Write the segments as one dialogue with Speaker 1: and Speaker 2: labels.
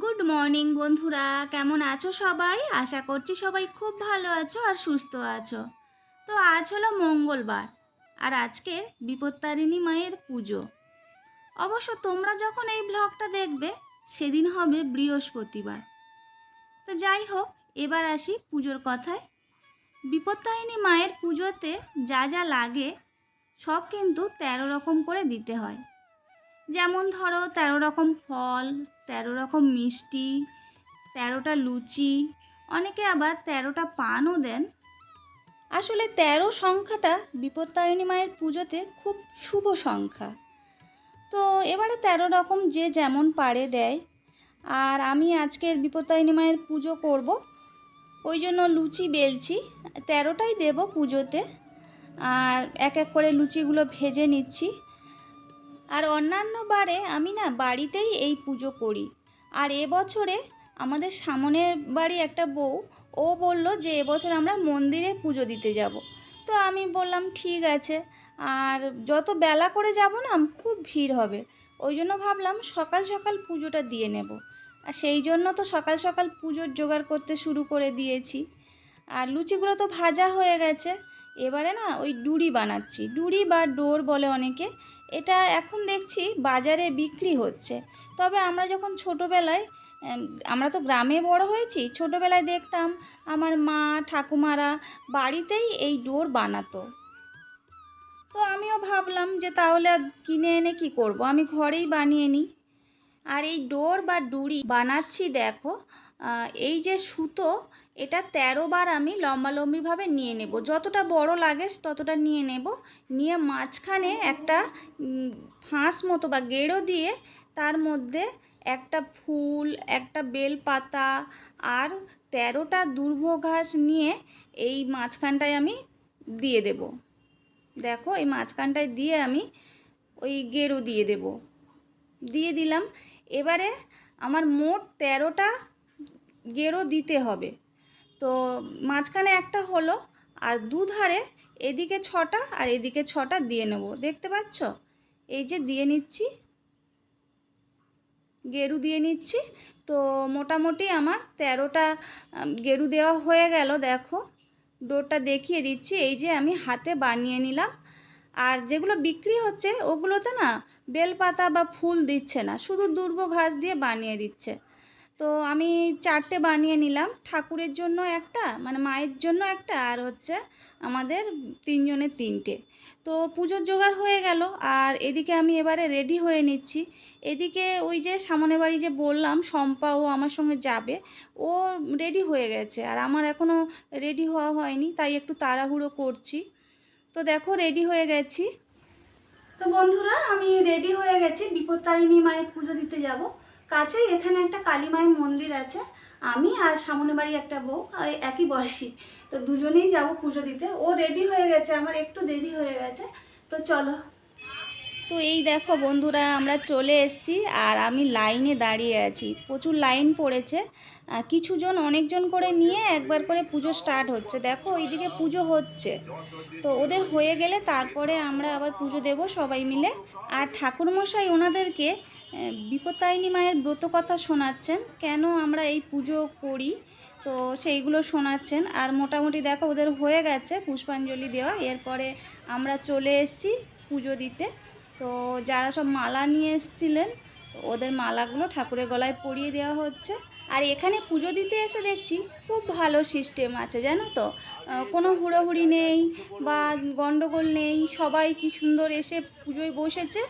Speaker 1: Good morning বন্ধুরা। কেমন আছো সবাই? আশা করছি সবাই খুব ভালো আছো আর সুস্থ আছো। তো আজ হলো মঙ্গলবার আর আজকের বিপত্তারিণী মায়ের পুজো। অবশ্য তোমরা যখন এই ব্লগটা দেখবে, সেদিন হবে বৃহস্পতিবার। তো যাই হোক, এবার আসি পুজোর কথায়। বিপত্তারিণী মায়ের পুজোতে যা যা লাগে, সব কিন্তু তেরো রকম করে দিতে হয়। যেমন ধরো, তেরো রকম ফল, তেরো রকম মিষ্টি, তেরোটা লুচি, অনেকে আবার তেরোটা পানও দেন। আসলে তেরো সংখ্যাটা বিপত্তারিণী মায়ের পুজোতে খুব শুভ সংখ্যা। তো এবারে তেরো রকম যে যেমন পারে দেয়। আর আমি আজকের বিপত্তারিণী মায়ের পুজো করব। ওই জন্য লুচি বেলছি, তেরোটাই দেব পুজোতে। আর এক এক করে লুচিগুলো ভেজে নিচ্ছি। আর অন্যান্য বারে আমি না বাড়িতেই এই পুজো করি। আর এবছরে আমাদের সামনের বাড়ি একটা বউ, ও বলল যে এবছর আমরা মন্দিরে পুজো দিতে যাব। তো আমি বললাম, ঠিক আছে। আর যত বেলা করে যাব না, খুব ভিড় হবে। ওই জন্য ভাবলাম সকাল সকাল পুজোটা দিয়ে নেব। আর সেই জন্য তো সকাল সকাল পুজোর জোগাড় করতে শুরু করে দিয়েছি। আর লুচিগুলো তো ভাজা হয়ে গেছে। এবারে না ওই ডুরি বানাচ্ছি। ডুরি বা ডোর বলে অনেকে। এটা এখন দেখছি বাজারে বিক্রি হচ্ছে। তবে আমরা যখন ছোটোবেলায় আমরা তো গ্রামে বড় হয়েছি, ছোটোবেলায় দেখতাম আমার মা, ঠাকুমারা বাড়িতেই এই ডোর বানাতো। তো আমিও ভাবলাম যে তাহলে আর কিনে এনে কি করব? আমি ঘরেই বানিয়ে নিই। আর এই ডোর বা ডুরি বানাচ্ছি দেখো এই যে সুতো, এটা তেরো বার আমি লম্বালম্বিভাবে নিয়ে নেব। যতটা বড় লাগে ততটা নিয়ে নেব। নিয়ে মাঝখানে একটা ফাঁস মতো বা গেড়ো দিয়ে তার মধ্যে একটা ফুল, একটা বেল পাতা আর তেরোটা দুর্ভ ঘাস নিয়ে এই মাঝখানটায় আমি দিয়ে দেব। দেখো, এই মাঝখানটায় দিয়ে আমি ওই গেরো দিয়ে দেব। দিয়ে দিলাম। এবারে আমার মোট তেরোটা গেরো দিতে হবে। তো মাঝখানে একটা হলো, আর দুধারে এদিকে ছটা আর এদিকে ছটা দিয়ে নেব। দেখতে পাচ্ছ? এই যে দিয়ে নিচ্ছি, গেরু দিয়ে নিচ্ছি। তো মোটামুটি আমার তেরোটা গেরু দেওয়া হয়ে গেল। দেখো, ডোরটা দেখিয়ে দিচ্ছি। এই যে আমি হাতে বানিয়ে নিলাম। আর যেগুলো বিক্রি হচ্ছে, ওগুলোতে না বেলপাতা বা ফুল দিচ্ছে না, শুধু দুর্ব ঘাস দিয়ে বানিয়ে দিচ্ছে। তো আমি চারটে বানিয়ে নিলাম, ঠাকুরের জন্য একটা মানে মায়ের জন্য একটা, আর হচ্ছে আমাদের তিনজনের তিনটে। তো পুজোর জোগাড় হয়ে গেল, আর এদিকে আমি এবারে রেডি হয়ে নিচ্ছি। এদিকে ওই যে সামনের বাড়ি যে বললাম, শম্পা ও আমার সঙ্গে যাবে, ও রেডি হয়ে গেছে, আর আমার এখনও রেডি হওয়া হয়নি, তাই একটু তাড়াহুড়ো করছি। তো দেখো রেডি হয়ে গেছি। তো বন্ধুরা, আমি রেডি হয়ে গেছি। বিপত্তারিণী মায়ের পুজো দিতে যাব। কাছেই এখানে একটা কালী মায়ের মন্দির আছে। আমি আর সামনে বাড়ি একটা বউ একই বয়সী। তো দুজনেই যাব পুজো দিতে। ও রেডি হয়ে গেছে, আমার একটু দেরি হয়ে গেছে। তো চলো। তো এই দেখো বন্ধুরা আমরা চলে এসেছি আর আমি লাইনে দাঁড়িয়ে আছি। প্রচুর লাইন পড়েছে। কিছুজন অনেকজন করে নিয়ে একবার করে পুজো স্টার্ট হচ্ছে। দেখো ওইদিকে পুজো হচ্ছে। তো ওদের হয়ে গেলে তারপরে আমরা আবার পুজো দেব সবাই মিলে। আর ঠাকুরমশাই ওনাদেরকে আহ, বিপত্তারিণী মায়ের ব্রত কথা শোনাচ্ছেন। কেন আমরা এই পুজো করি? তো সেইগুলো শোনাচ্ছেন। আর মোটামুটি দেখো ওদের হয়ে গেছে পুষ্পাঞ্জলি দেওয়া। এরপরে আমরা চলে এসেছি পুজো দিতে। তো যারা সব মালা নিয়ে এসেছিলেন ওদের মালাগুলো ঠাকুরের গলায় পরিয়ে দেওয়া হচ্ছে। আর এখানে পুজো দিতে এসে দেখছি খুব ভালো সিস্টেম আছে, জানো তো? কোনো হুড়োহুড়ি নেই বা গন্ডগোল নেই, সবাই কি সুন্দর এসে পুজোয় বসেছে।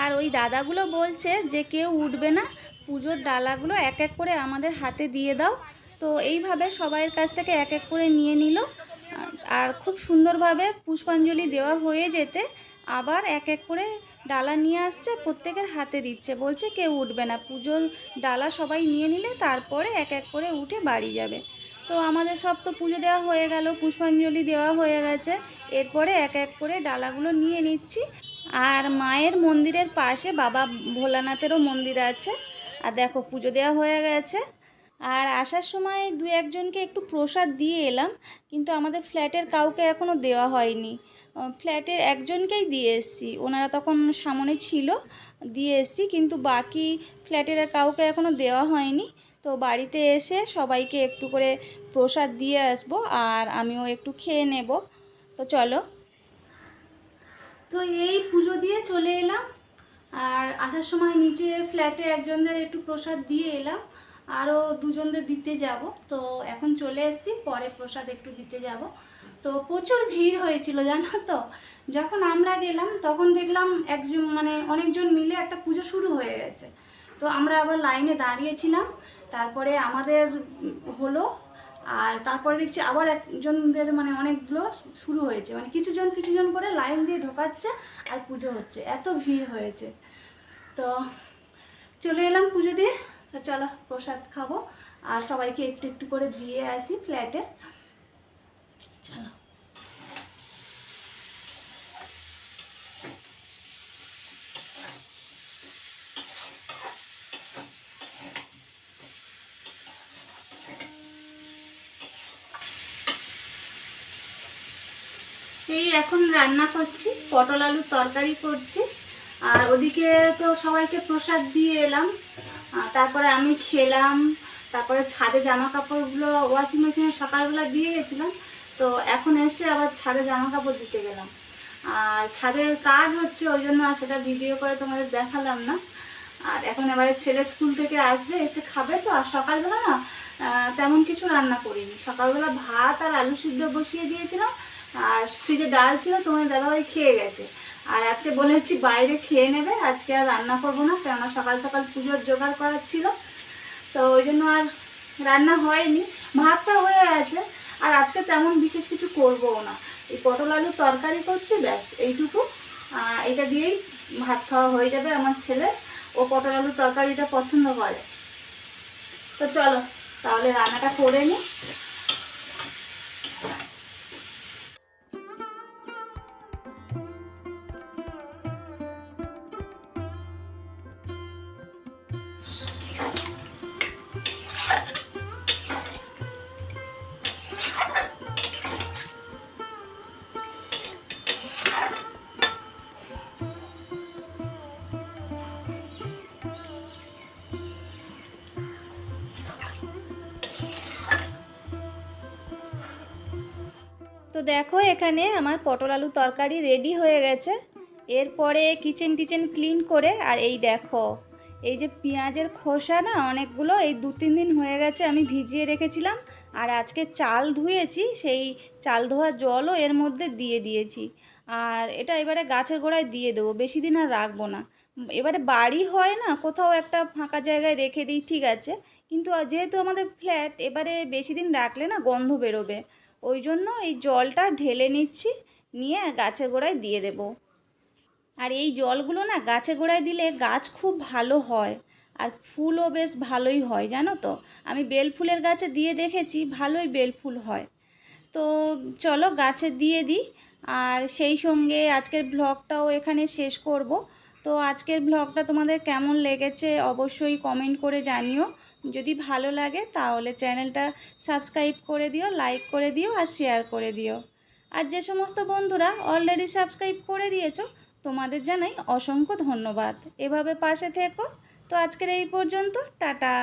Speaker 1: আর ওই দাদাগুলো বলছে যে কেউ উঠবে না, পুজোর ডালাগুলো এক এক করে আমাদের হাতে দিয়ে দাও। তো এইভাবে সবাইয়ের কাছ থেকে এক এক করে নিয়ে নিল। আর খুব সুন্দরভাবে পুষ্পাঞ্জলি দেওয়া হয়ে যেতে আবার এক এক করে ডালা নিয়ে আসছে, প্রত্যেকের হাতে দিচ্ছে। বলছে কেউ উঠবে না। পুজোর ডালা সবাই নিয়ে নিলে তারপরে এক এক করে উঠে বাড়ি যাবে। তো আমাদের সব তো পুজো দেওয়া হয়ে গেল, পুষ্পাঞ্জলি দেওয়া হয়ে গেছে। এরপরে এক এক করে ডালাগুলো নিয়ে নিচ্ছি। আর মায়ের মন্দিরের পাশে বাবা ভোলানাথেরও মন্দির আছে। আর দেখো পুজো দেওয়া হয়ে গেছে। আর আসার সময় দু একজনকে একটু প্রসাদ দিয়ে এলাম, কিন্তু আমাদের ফ্ল্যাটের কাউকে এখনও দেওয়া হয়নি। ফ্ল্যাটের একজনকেই দিয়ে এসেছি। ওনারা তখন সামনে ছিল, দিয়ে এসেছি, কিন্তু বাকি ফ্ল্যাটের কাউকে এখনও দেওয়া হয়নি। তো বাড়িতে এসে সবাইকে একটু করে প্রসাদ দিয়ে আসব, আর আমিও একটু খেয়ে নেব। তো চলো। তো এই পুজো দিয়ে চলে এলাম, আর আসার সময় নিচে ফ্ল্যাটে একজনদের একটু প্রসাদ দিয়ে এলাম। আরও দুজনদের দিতে যাব। তো এখন চলে এসেছি, পরে প্রসাদ একটু দিতে যাব। তো প্রচুর ভিড় হয়েছিল, জানো তো? যখন আমরা গেলাম, তখন দেখলাম একজন মানে অনেকজন মিলে একটা পুজো শুরু হয়ে গেছে। তো আমরা আবার লাইনে দাঁড়িয়েছিলাম, তারপরে আমাদের হলো, আর তারপরে দেখছি আবার একজনদের মানে অনেকগুলো শুরু হয়েছে। মানে কিছুজন কিছুজন করে লাইন দিয়ে ঢোকাচ্ছে আর পুজো হচ্ছে। এত ভিড় হয়েছে। তো চলে এলাম পুজো দিয়ে। তো চলো প্রসাদ খাব। আর সবাইকে একটু একটু করে দিয়ে আসি ফ্ল্যাটে। চলো। এই এখন রান্না করছি, পটল আলুর তরকারি করছি। আর ওদিকে তো সবাইকে প্রসাদ দিয়ে এলাম। তারপরে আমি খেলাম, তারপরে ছাদে জামা কাপড়গুলো ওয়াশিং মেশিনে সকালবেলা দিয়ে গেছিলাম, তো এখন এসে আবার ছাদে জামা কাপড় দিতে গেলাম। আর ছাদের কাজ হচ্ছে ওই জন্য সেটা ভিডিও করে তোমাদের দেখালাম না। আর এখন এবারে ছেলে স্কুল থেকে আসবে, এসে খাবে তো, আর সকালবেলা না তেমন কিছু রান্না করিনি। সকালবেলা ভাত আর আলু সিদ্ধ বসিয়ে দিয়েছিলাম, আর ফ্রিজে ডাল ছিল তোমার দাদাভাই খেয়ে গেছে। আর আজকে বলেছি বাইরে খেয়ে নেবে, আজকে আর রান্না করব না, কেননা সকাল সকাল পুজোর জোগাড় করার ছিল। তো ওই জন্য আর রান্না হয়নি, ভাতটা হয়ে আছে আর আজকে তেমন বিশেষ কিছু করবও না। এই পটল আলু তরকারি করছি, ব্যাস, এইটুকু। এটা দিয়েই ভাত খাওয়া হয়ে যাবে আমার ছেলে। ও পটল আলু তরকারিটা পছন্দ করে। তো চলো, তাহলে রান্নাটা করে নিই তো দেখো এখানে আমার পটল আলু তরকারি রেডি হয়ে গেছে। এরপরে কিচেন টিচেন ক্লিন করে, আর এই দেখো, এই যে পেঁয়াজের খোসা না, অনেকগুলো, এই দু তিন দিন হয়ে গেছে আমি ভিজিয়ে রেখেছিলাম। আর আজকে চাল ধুয়েছি, সেই চাল ধোয়া জলও এর মধ্যে দিয়ে দিয়েছি। আর এটা এবারে গাছের গোড়ায় দিয়ে দেবো, বেশি দিন আর রাখব না। এবারে বাড়ি হয় না, কোথাও একটা ফাঁকা জায়গায় রেখে দিই, ঠিক আছে। কিন্তু যেহেতু আমাদের ফ্ল্যাট, এবারে বেশি দিন রাখলে না গন্ধ বেরোবে। ওই জন্য এই জলটা ঢেলে নিচ্ছি, নিয়ে গাছের গোড়ায় দিয়ে দেব। আর এই জলগুলো না গাছে গোড়ায় দিলে গাছ খুব ভালো হয়। আর ফুলও বেশ ভালোই হয়, জানো তো? আমি বেল ফুলের গাছে দিয়ে দেখেছি, ভালোই বেল ফুল হয়। তো চলো গাছে দিয়ে দিই, আর সেই সঙ্গে আজকের ব্লগটাও এখানে শেষ করব। তো আজকের ব্লগটা তোমাদের কেমন লেগেছে অবশ্যই কমেন্ট করে জানিও। যদি ভালো লাগে তাহলে চ্যানেলটা সাবস্ক্রাইব করে দিও লাইক করে দিও আর শেয়ার করে দিও। আর যে সমস্ত বন্ধুরা অলরেডি সাবস্ক্রাইব করে দিয়েছ, তোমাদের জানাই অসংখ্য ধন্যবাদ। এভাবে পাশে থেকো। তো আজকের এই পর্যন্ত টাটা।